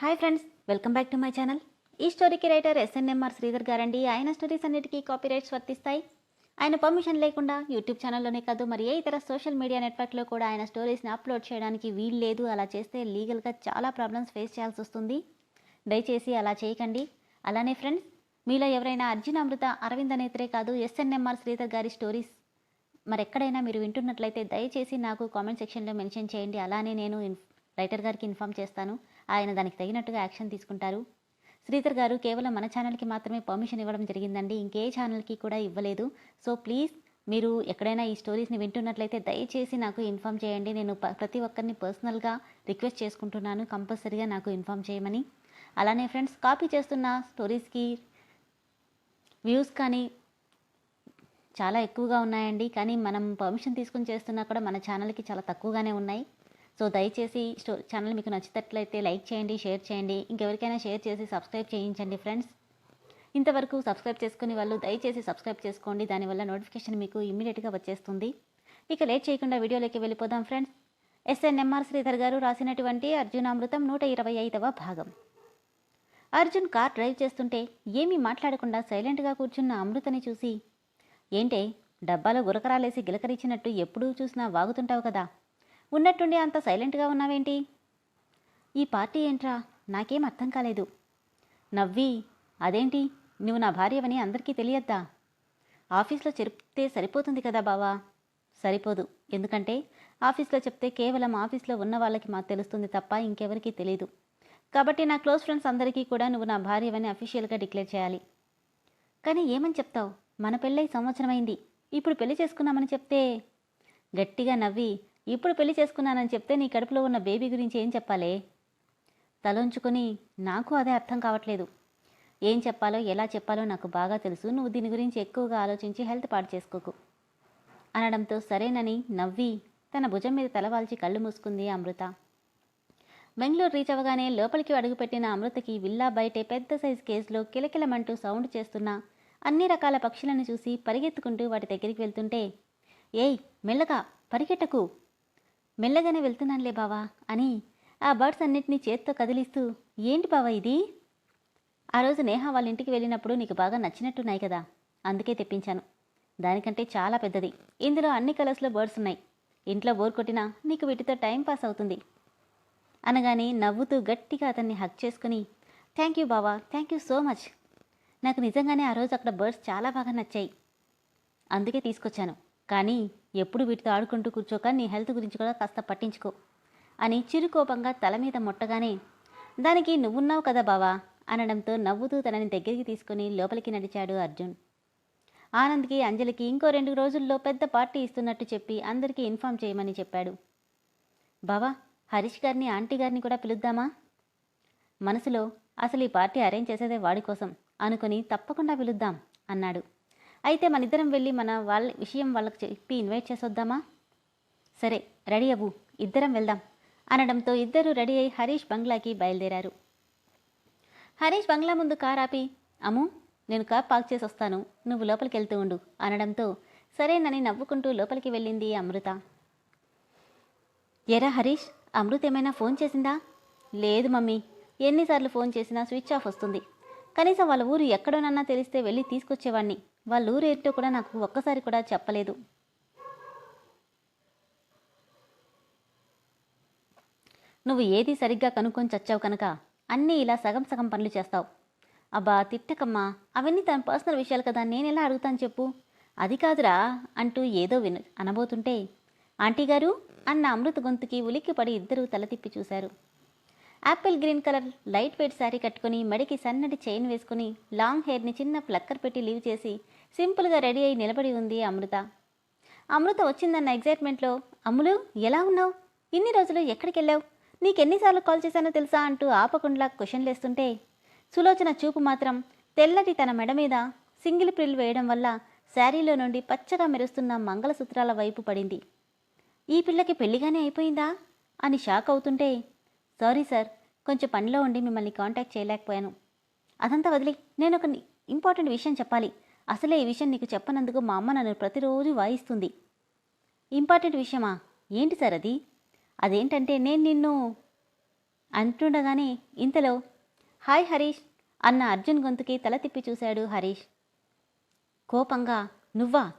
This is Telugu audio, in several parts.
Hi friends welcome back to my channel. ఈ స్టోరీకి రైటర్ ఎస్ఎన్ఎంఆర్ శ్రీధర్ గారండి. ఆయన స్టోరీస్ అన్నిటికీ కాపీ రైట్స్ వర్తిస్తాయి. ఆయన పర్మిషన్ లేకుండా యూట్యూబ్ ఛానల్లోనే కాదు మరి ఏ ఇతర సోషల్ మీడియా నెట్వర్క్లో కూడా ఆయన స్టోరీస్ని అప్లోడ్ చేయడానికి వీలు లేదు. అలా చేస్తే లీగల్గా చాలా ప్రాబ్లమ్స్ ఫేస్ చేయాల్సి వస్తుంది. దయచేసి అలా చేయకండి. అలానే ఫ్రెండ్స్ మీలో ఎవరైనా అర్జున్ అమృత అరవింద్ నేత్రే కాదు ఎస్ఎన్ఎంఆర్ శ్రీధర్ గారి స్టోరీస్ మరెక్కడైనా మీరు వింటున్నట్లయితే దయచేసి నాకు కామెంట్ సెక్షన్లో మెన్షన్ చేయండి. అలానే నేను రైటర్ గారికి ఇన్ఫామ్ చేస్తాను. ఆయన దానికి తగినట్టుగా యాక్షన్ తీసుకుంటారు. శ్రీధర్ గారు కేవలం మన ఛానల్కి మాత్రమే పర్మిషన్ ఇవ్వడం జరిగిందండి. ఇంకే ఛానల్కి కూడా ఇవ్వలేదు. సో ప్లీజ్ మీరు ఎక్కడైనా ఈ స్టోరీస్ని వింటున్నట్లయితే దయచేసి నాకు ఇన్ఫామ్ చేయండి. నేను ప- ప్రతి ఒక్కరిని పర్సనల్గా రిక్వెస్ట్ చేసుకుంటున్నాను. కంపల్సరీగా నాకు ఇన్ఫామ్ చేయమని. అలానే ఫ్రెండ్స్ కాపీ చేస్తున్న స్టోరీస్కి వ్యూస్ కానీ చాలా ఎక్కువగా ఉన్నాయండి. కానీ మనం పర్మిషన్ తీసుకుని చేస్తున్నా కూడా మన ఛానల్కి చాలా తక్కువగానే ఉన్నాయి. సో దయచేసి స్టో ఛానల్ మీకు నచ్చినట్లయితే లైక్ చేయండి షేర్ చేయండి. ఇంకెవరికైనా షేర్ చేసి సబ్స్క్రైబ్ చేయించండి ఫ్రెండ్స్. ఇంతవరకు సబ్స్క్రైబ్ చేసుకునే వాళ్ళు దయచేసి సబ్స్క్రైబ్ చేసుకోండి. దానివల్ల నోటిఫికేషన్ మీకు ఇమ్మీడియట్గా వచ్చేస్తుంది. ఇక లేట్ చేయకుండా వీడియోలోకి వెళ్ళిపోదాం ఫ్రెండ్స్. ఎస్ఎన్ఎంఆర్ శ్రీధర్ గారు రాసినటువంటి అర్జునామృతం నూట ఇరవై ఐదవ భాగం. అర్జున్ కార్ డ్రైవ్ చేస్తుంటే ఏమీ మాట్లాడకుండా సైలెంట్గా కూర్చున్న అమృతని చూసి ఏంటే డబ్బాలో గురకరాలేసి గిలకరిచ్చినట్టు ఎప్పుడూ చూసినా వాగుతుంటావు కదా? ఉన్నట్టుండి అంత సైలెంట్గా ఉన్నావేంటి? ఈ పార్టీ ఏంట్రా? నాకేం అర్థం కాలేదు. నవ్వి అదేంటి? నువ్వు నా భార్యవని అందరికీ తెలియద్దా? ఆఫీస్లో చెప్తే సరిపోతుంది కదా బావా? సరిపోదు. ఎందుకంటే ఆఫీస్లో చెప్తే కేవలం ఆఫీస్లో ఉన్న వాళ్ళకి మాకు తెలుస్తుంది తప్ప ఇంకెవరికీ తెలియదు కాబట్టి నా క్లోజ్ ఫ్రెండ్స్ అందరికీ కూడా నువ్వు నా భార్యవని అఫీషియల్గా డిక్లేర్ చేయాలి. కానీ ఏమని చెప్తావు? మన పెళ్ళై సంవత్సరమైంది. ఇప్పుడు పెళ్ళి చేసుకున్నామని చెప్తే గట్టిగా నవ్వి ఇప్పుడు పెళ్ళి చేసుకున్నానని చెప్తే నీ కడుపులో ఉన్న బేబీ గురించి ఏం చెప్పాలే? తలంచుకొని నాకు అదే అర్థం కావట్లేదు. ఏం చెప్పాలో ఎలా చెప్పాలో నాకు బాగా తెలుసు. నువ్వు దీని గురించి ఎక్కువగా ఆలోచించి హెల్త్ పాడు చేసుకోకు. అనడంతో సరేనని నవ్వి తన భుజం మీద తలవాల్చి కళ్ళు మూసుకుంది అమృత. బెంగళూరు రీచ్ అవ్వగానే లోపలికి అడుగుపెట్టిన అమృతకి విల్లా బయటే పెద్ద సైజు కేసులో కిలకిలమంటూ సౌండ్ చేస్తున్న అన్ని రకాల పక్షులను చూసి పరిగెత్తుకుంటూ వాటి దగ్గరికి వెళ్తుంటే ఏయ్ మెల్లగా పరిగెట్టకు. మెల్లగానే వెళ్తున్నానులే బావా అని ఆ బర్డ్స్ అన్నిటినీ చేత్తో కదిలిస్తూ ఏంటి బావా ఇది? ఆ రోజు నేహ వాళ్ళ ఇంటికి వెళ్ళినప్పుడు నీకు బాగా నచ్చినట్టున్నాయి కదా అందుకే తెప్పించాను. దానికంటే చాలా పెద్దది. ఇందులో అన్ని కలర్స్లో బర్డ్స్ ఉన్నాయి. ఇంట్లో బోర్ కొట్టినా నీకు వీటితో టైం పాస్ అవుతుంది. అనగానే నవ్వుతూ గట్టిగా అతన్ని హక్ చేసుకుని థ్యాంక్ యూ బావా థ్యాంక్ యూ సో మచ్. నాకు నిజంగానే ఆ రోజు అక్కడ బర్డ్స్ చాలా బాగా నచ్చాయి. అందుకే తీసుకొచ్చాను. కానీ ఎప్పుడు వీటితో ఆడుకుంటూ కూర్చోక నీ హెల్త్ గురించి కూడా కాస్త పట్టించుకో అని చిరుకోపంగా తల మీద ముట్టగానే దానికి నువ్వున్నావు కదా బావా అనడంతో నవ్వుతూ తనని దగ్గరికి తీసుకుని లోపలికి నడిచాడు అర్జున్. ఆనంద్కి అంజలికి ఇంకో రెండు రోజుల్లో పెద్ద పార్టీ ఇస్తున్నట్టు చెప్పి అందరికీ ఇన్ఫామ్ చేయమని చెప్పాడు. బావా హరీష్ గారిని ఆంటీ గారిని కూడా పిలుద్దామా? మనసులో అసలు ఈ పార్టీ అరేంజ్ చేసేదే వాడి కోసం అనుకుని తప్పకుండా పిలుద్దాం అన్నాడు. అయితే మన ఇద్దరం వెళ్ళి మన వాళ్ళ విషయం వాళ్ళకి చెప్పి ఇన్వైట్ చేసొద్దామా? సరే రెడీ అవ్వు. ఇద్దరం వెళ్దాం అనడంతో ఇద్దరు రెడీ అయి హరీష్ బంగ్లాకి బయలుదేరారు. హరీష్ బంగ్లా ముందు కార్ ఆపి అమ్ము నేను కార్ పార్క్ చేసి వస్తాను నువ్వు లోపలికి వెళ్తూ ఉండు అనడంతో సరేనని నవ్వుకుంటూ లోపలికి వెళ్ళింది అమృత. ఎరా హరీష్ అమృత ఏమైనా ఫోన్ చేసిందా? లేదు మమ్మీ. ఎన్నిసార్లు ఫోన్ చేసినా స్విచ్ ఆఫ్ వస్తుంది. కనీసం వాళ్ళ ఊరు ఎక్కడోనన్నా తెలిస్తే వెళ్ళి తీసుకొచ్చేవాడిని వాళ్ళ ఊరేటో కూడా నాకు ఒక్కసారి కూడా చెప్పలేదు. నువ్వు ఏది సరిగ్గా కనుక్కొని చచ్చావు కనుక అన్నీ ఇలా సగం సగం పనులు చేస్తావు. అబ్బా తిట్టకమ్మా అవన్నీ తన పర్సనల్ విషయాలు కదా నేను ఎలా అడుగుతాను చెప్పు. అది కాదురా అంటూ ఏదో విను అనబోతుంటే ఆంటీ గారు అన్న అమృత గొంతుకి ఉలిక్కి పడి ఇద్దరూ తల తిప్పి చూశారు. Apple green colour light weight sari కట్టుకుని మెడకి సన్నటి చైన్ వేసుకుని లాంగ్ హెయిర్ని చిన్న ఫ్లక్కర్ పెట్టి లీవ్ చేసి సింపుల్గా రెడీ అయి నిలబడి ఉంది అమృత. అమృత వచ్చిందన్న ఎగ్జైట్మెంట్లో అమ్ములు ఎలా ఉన్నావు? ఇన్ని రోజులు ఎక్కడికి వెళ్ళావు నీకెన్నిసార్లు కాల్ చేశానో తెలుసా? అంటూ ఆపకుండా క్వశ్చన్లు వేస్తుంటే సులోచన చూపు మాత్రం తెల్లటి తన మెడ మీద సింగిల్ ప్రిల్ వేయడం వల్ల శారీలో నుండి పచ్చగా మెరుస్తున్న మంగళసూత్రాల వైపు పడింది. ఈ పిల్లకి పెళ్ళిగానే అయిపోయిందా? అని షాక్ అవుతుంటే సారీ సార్ కొంచెం పనిలో ఉండి మిమ్మల్ని కాంటాక్ట్ చేయలేకపోయాను. అదంతా వదిలి నేను ఒక ఇంపార్టెంట్ విషయం చెప్పాలి. అసలే ఈ విషయం నీకు చెప్పనందుకు మా అమ్మ నన్ను ప్రతిరోజు వాయిస్తుంది. ఇంపార్టెంట్ విషయమా? ఏంటి సార్ అది? అదేంటంటే నేను నిన్ను అంటుండగానే ఇంతలో హాయ్ హరీష్ అన్న అర్జున్ గొంతుకి తల తిప్పి చూశాడు హరీష్. కోపంగా నువ్వా?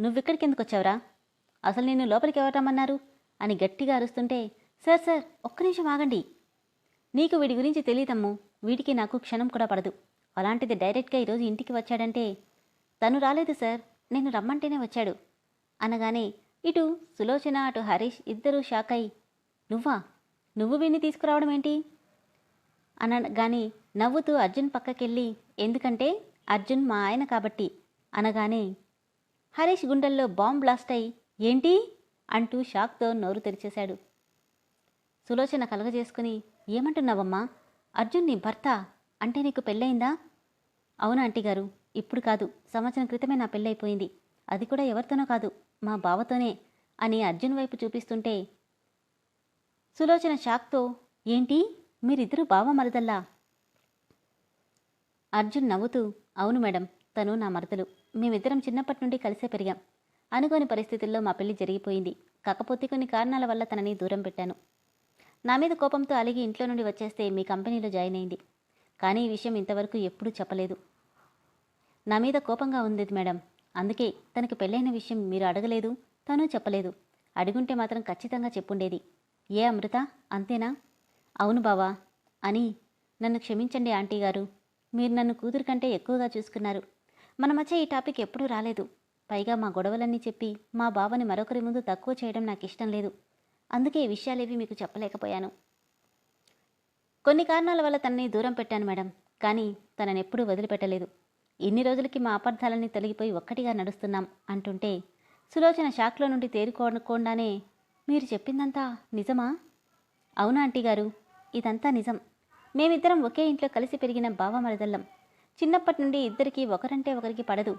నువ్విక్కడికి ఎందుకు వచ్చావురా అసలు నిన్ను లోపలికి ఎవరు అని గట్టిగా అరుస్తుంటే సార్ సార్ ఒక్క నిమిషం ఆగండి. నీకు వీడి గురించి తెలియదమ్ము. వీడికి నాకు క్షణం కూడా పడదు. అలాంటిది డైరెక్ట్గా ఈరోజు ఇంటికి వచ్చాడంటే తను రాలేదు సార్. నేను రమ్మంటేనే వచ్చాడు. అనగానే ఇటు సులోచన అటు హరీష్ ఇద్దరూ షాక్ అయి నువ్వా? నువ్వు వీడిని తీసుకురావడం ఏంటి? అనగానే నవ్వుతూ అర్జున్ పక్కకెళ్ళి ఎందుకంటే అర్జున్ మా ఆయన కాబట్టి. అనగానే హరీష్ గుండెల్లో బాంబ్ బ్లాస్ట్ అయి ఏంటి? అంటూ షాక్తో నోరు తెరిచేశాడు. సులోచన కలగజేసుకుని ఏమంటున్నావమ్మా? అర్జున్ నీ భర్త అంటే నీకు పెళ్ళయిందా? అవునా ఆంటీ గారు. ఇప్పుడు కాదు సంవత్సరం క్రితమే నా పెళ్ళైపోయింది. అది కూడా ఎవరితోనో కాదు మా బావతోనే అని అర్జున్ వైపు చూపిస్తుంటే సులోచన షాక్తో ఏంటి? మీరిద్దరూ బావ మరదల్లా అర్జున్ నవ్వుతూ అవును మేడం తను నా మరదలు. మేమిద్దరం చిన్నప్పటి నుండి కలిసే పెరిగాం. అనుకోని పరిస్థితుల్లో మా పెళ్ళి జరిగిపోయింది. కాకపోతే కొన్ని కారణాల వల్ల తనని దూరం పెట్టాను. నా మీద కోపంతో అలిగి ఇంట్లో నుండి వచ్చేస్తే మీ కంపెనీలో జాయిన్ అయింది. కానీ ఈ విషయం ఇంతవరకు ఎప్పుడూ చెప్పలేదు. నా మీద కోపంగా ఉంది మేడం. అందుకే తనకి పెళ్ళైన విషయం మీరు అడగలేదు తను చెప్పలేదు. అడుగుంటే మాత్రం ఖచ్చితంగా చెప్పుండేది. ఏ అమృత? అంతేనా? అవును బావా. అని నన్ను క్షమించండి ఆంటీ గారు. మీరు నన్ను కూతురు కంటే ఎక్కువగా చూసుకున్నారు. మన మధ్య ఈ టాపిక్ ఎప్పుడూ రాలేదు. పైగా మా గొడవలన్నీ చెప్పి మా బావని మరొకరి ముందు తక్కువ చేయడం నాకు ఇష్టం లేదు. అందుకే ఈ విషయాలేవి మీకు చెప్పలేకపోయాను. కొన్ని కారణాల వల్ల తనని దూరం పెట్టాను మేడం. కానీ తనని ఎప్పుడూ వదిలిపెట్టలేదు. ఇన్ని రోజులకి మా అపార్థాలన్నీ తొలగిపోయి ఒక్కటిగా నడుస్తున్నాం అంటుంటే సులోచన షాక్లో నుండి తేరుకోకుండానే మీరు చెప్పిందంతా నిజమా? అవునా ఆంటీ గారు? ఇదంతా నిజం. మేమిద్దరం ఒకే ఇంట్లో కలిసి పెరిగిన బావమరదల్లం చిన్నప్పటి నుండి ఇద్దరికీ ఒకరంటే ఒకరికి పడదు.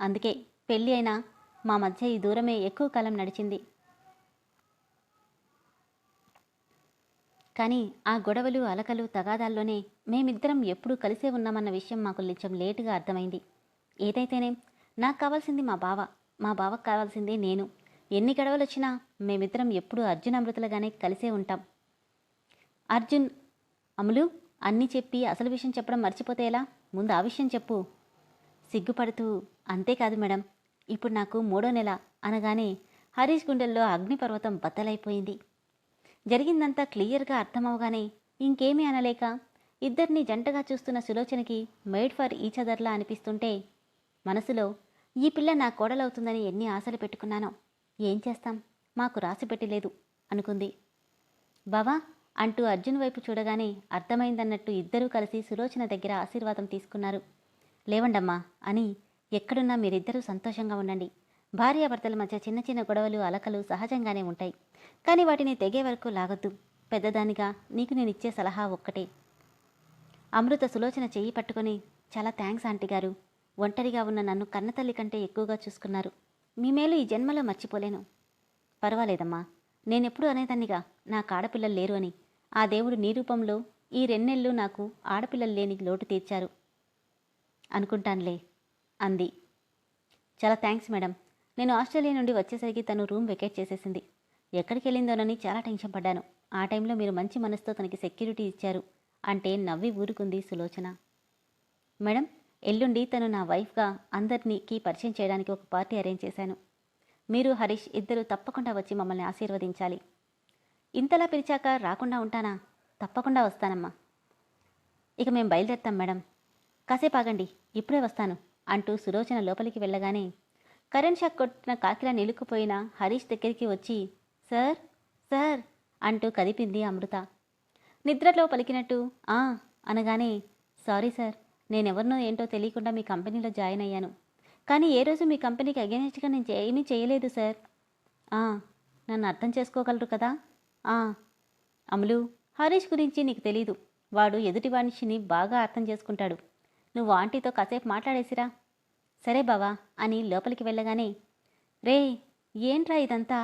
అందుకే పెళ్ళి అయినా మా మధ్య ఈ దూరమే ఎక్కువ కాలం నడిచింది. కానీ ఆ గొడవలు అలకలు తగాదాల్లోనే మేమిద్దరం ఎప్పుడూ కలిసే ఉన్నామన్న విషయం మాకు కొంచెం లేటుగా అర్థమైంది. ఏదైతేనే నాకు కావాల్సింది మా బావ మా బావకు కావాల్సిందే నేను. ఎన్ని గొడవలు వచ్చినా మేమిద్దరం ఎప్పుడూ అర్జున్ అమృతలుగానే కలిసే ఉంటాం. అర్జున్ అమలు అన్నీ చెప్పి అసలు విషయం చెప్పడం మర్చిపోతే ఎలా? ముందు ఆ విషయం చెప్పు. సిగ్గుపడుతూ అంతేకాదు మేడం ఇప్పుడు నాకు మూడో నెల అనగానే హరీష్ గుండెల్లో అగ్నిపర్వతం బద్దలైపోయింది. జరిగిందంతా క్లియర్గా అర్థమవగానే ఇంకేమీ అనలేక ఇద్దరిని జంటగా చూస్తున్న సులోచనకి మేడ్ ఫర్ ఈచ్ అదర్లా అనిపిస్తుంటే మనసులో ఈ పిల్ల నా కోడలవుతుందని ఎన్ని ఆశలు పెట్టుకున్నానో. ఏం చేస్తాం? మాకు రాసి పెట్టలేదు అనుకుంది. బావా అంటూ అర్జున్ వైపు చూడగానే అర్థమైందన్నట్టు ఇద్దరూ కలిసి సులోచన దగ్గర ఆశీర్వాదం తీసుకున్నారు. లేవండమ్మా అని ఎక్కడున్నా మీరిద్దరూ సంతోషంగా ఉండండి. భార్యాభర్తల మధ్య చిన్న చిన్న గొడవలు అలకలు సహజంగానే ఉంటాయి. కానీ వాటిని తెగే వరకు లాగొద్దు. పెద్దదానిగా నీకు నేను ఇచ్చే సలహా ఒక్కటే. అమృత సులోచన చెయ్యి పట్టుకొని చాలా థ్యాంక్స్ ఆంటీ గారు. ఒంటరిగా ఉన్న నన్ను కన్నతల్లి కంటే ఎక్కువగా చూసుకున్నారు. మీ మేలు ఈ జన్మలో మర్చిపోలేను. పర్వాలేదమ్మా. నేనెప్పుడు అనేదాన్నిగా. నాకు ఆడపిల్లలు లేరు అని. ఆ దేవుడు నీ రూపంలో ఈ రెండెళ్ళు నాకు ఆడపిల్లలు లేని లోటు తీర్చారు. అనుకుంటానులే. అంది. చాలా థ్యాంక్స్ మేడం. నేను ఆస్ట్రేలియా నుండి వచ్చేసరికి తను రూమ్ వెకేట్ చేసేసింది. ఎక్కడికి వెళ్ళిందోనని చాలా టెన్షన్ పడ్డాను. ఆ టైంలో మీరు మంచి మనసుతో తనకి సెక్యూరిటీ ఇచ్చారు అంటే నవ్వి ఊరుకుంది సులోచన. మేడం ఎల్లుండి తను నా వైఫ్గా అందరికీ పరిచయం చేయడానికి ఒక పార్టీ అరేంజ్ చేశాను. మీరు హరీష్ ఇద్దరు తప్పకుండా వచ్చి మమ్మల్ని ఆశీర్వదించాలి. ఇంతలా పిలిచాక రాకుండా ఉంటానా? తప్పకుండా వస్తానమ్మా. ఇక మేము బయలుదేరుతాం మేడం. కాసేపు ఆగండి ఇప్పుడే వస్తాను అంటూ సులోచన లోపలికి వెళ్ళగానే కరెంట్ షాక్ కొట్టిన కాకిలా నిలుకుపోయిన హరీష్ దగ్గరికి వచ్చి సార్ సార్ అంటూ కదిపింది అమృత. నిద్రలో పలికినట్టు ఆ అనగానే సారీ సార్ నేనెవరినో ఏంటో తెలియకుండా మీ కంపెనీలో జాయిన్ అయ్యాను. కానీ ఏ రోజు మీ కంపెనీకి అగెనిస్ట్గా నేను ఏమీ చేయలేదు సార్. ఆ, నన్ను అర్థం చేసుకోగలరు కదా? ఆ, అమలు హరీష్ గురించి నీకు తెలీదు. వాడు ఎదుటి మనిషిని బాగా అర్థం చేసుకుంటాడు. నువ్వు ఆంటీతో కాసేపు మాట్లాడేసిరా. సరే బావా అని లోపలికి వెళ్ళగానే రే ఏంట్రా ఇదంతా?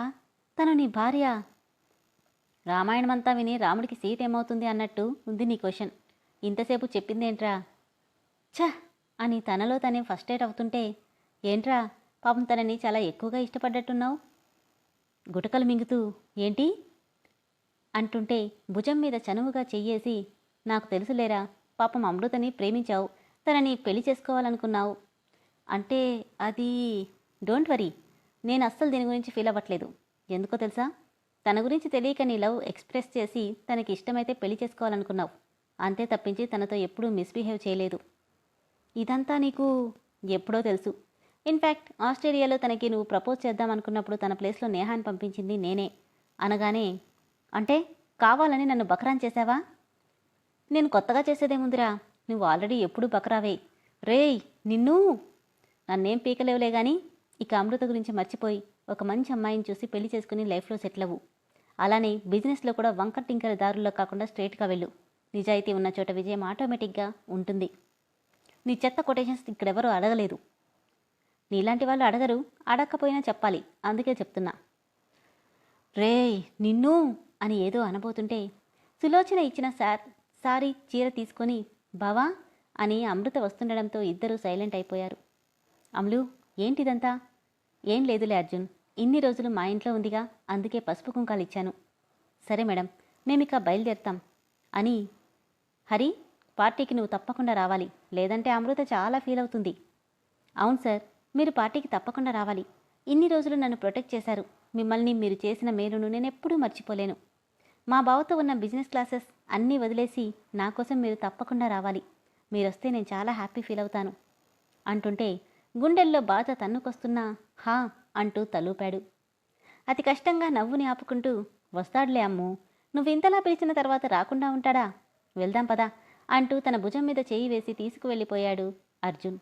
తను నీ భార్య. రామాయణమంతా విని రాముడికి సీత ఏమవుతుంది అన్నట్టు ఉంది నీ క్వశ్చన్. ఇంతసేపు చెప్పిందేంట్రా? ఛ! అని తనలో తనే ఫస్ట్ ఎయిడ్ అవుతుంటే ఏంట్రా పాపం తనని చాలా ఎక్కువగా ఇష్టపడ్డట్టున్నావు? గుటకలు మింగుతూ ఏంటి? అంటుంటే భుజం మీద చనువుగా చెయ్యేసి నాకు తెలుసులేరా పాపం అమృతని ప్రేమించావు తనని పెళ్ళి చేసుకోవాలనుకున్నావు. అంటే అది డోంట్ వరీ నేను అస్సలు దీని గురించి ఫీల్ అవ్వట్లేదు. ఎందుకో తెలుసా? తన గురించి తెలియక నీ లవ్ ఎక్స్ప్రెస్ చేసి తనకి ఇష్టమైతే పెళ్ళి చేసుకోవాలనుకున్నావు. అంతే తప్పించి తనతో ఎప్పుడూ మిస్బిహేవ్ చేయలేదు. ఇదంతా నీకు ఎప్పుడో తెలుసు. ఇన్ఫ్యాక్ట్ ఆస్ట్రేలియాలో తనకి నువ్వు ప్రపోజ్ చేద్దాం అనుకున్నప్పుడు తన ప్లేస్లో నేహాన్ని పంపించింది నేనే. అనగానే అంటే కావాలని నన్ను బకరాన్ చేశావా? నేను కొత్తగా చేసేదేముందిరా? నువ్వు ఆల్రెడీ ఎప్పుడు బకరావే. రేయ్ నిన్ను! నన్నేం పీకలేవులే కానీ ఇక అమృత గురించి మర్చిపోయి ఒక మంచి అమ్మాయిని చూసి పెళ్ళి చేసుకుని లైఫ్లో సెటిల్ అవ్వు అలానే బిజినెస్లో కూడా వంకర టింకర దారుల్లో కాకుండా స్ట్రైట్గా వెళ్ళు. నిజాయితీ ఉన్న చోట విజయం ఆటోమేటిక్గా ఉంటుంది. నీ చెత్త కొటేషన్స్ ఇక్కడెవరూ అడగలేదు. నీలాంటి వాళ్ళు అడగరు అడగకపోయినా చెప్పాలి. అందుకే చెప్తున్నా. రేయ్ నిన్ను! అని ఏదో అనబోతుంటే సులోచన ఇచ్చిన సార్ సారీ చీర తీసుకొని బావా! అని అమృత వస్తుండడంతో ఇద్దరూ సైలెంట్ అయిపోయారు. అమ్లు ఏంటిదంతా? ఏం లేదులే అర్జున్. ఇన్ని రోజులు మా ఇంట్లో ఉందిగా అందుకే పసుపు కుంకాలు ఇచ్చాను. సరే మేడం మేమిక బయలుదేరుతాం. అని హరి పార్టీకి నువ్వు తప్పకుండా రావాలి. లేదంటే అమృత చాలా ఫీల్ అవుతుంది. అవును సార్ మీరు పార్టీకి తప్పకుండా రావాలి. ఇన్ని రోజులు నన్ను ప్రొటెక్ట్ చేశారు. మిమ్మల్ని మీరు చేసిన మేలును నేను ఎప్పుడూ మర్చిపోలేను. మా బావతో ఉన్న బిజినెస్ క్లాసెస్ అన్నీ వదిలేసి నా కోసం మీరు తప్పకుండా రావాలి. మీరొస్తే నేను చాలా హ్యాపీ ఫీల్ అవుతాను. అంటుంటే గుండెల్లో బాధ తన్నుకొస్తున్నా హా అంటూ తలూపాడు. అతి కష్టంగా నవ్వుని ఆపుకుంటూ వస్తాడులే అమ్ము నువ్వు ఇంతలా పిలిచిన తర్వాత రాకుండా ఉంటాడా? వెళ్దాం పదా అంటూ తన భుజం మీద చేయి వేసి తీసుకువెళ్ళిపోయాడు అర్జున్.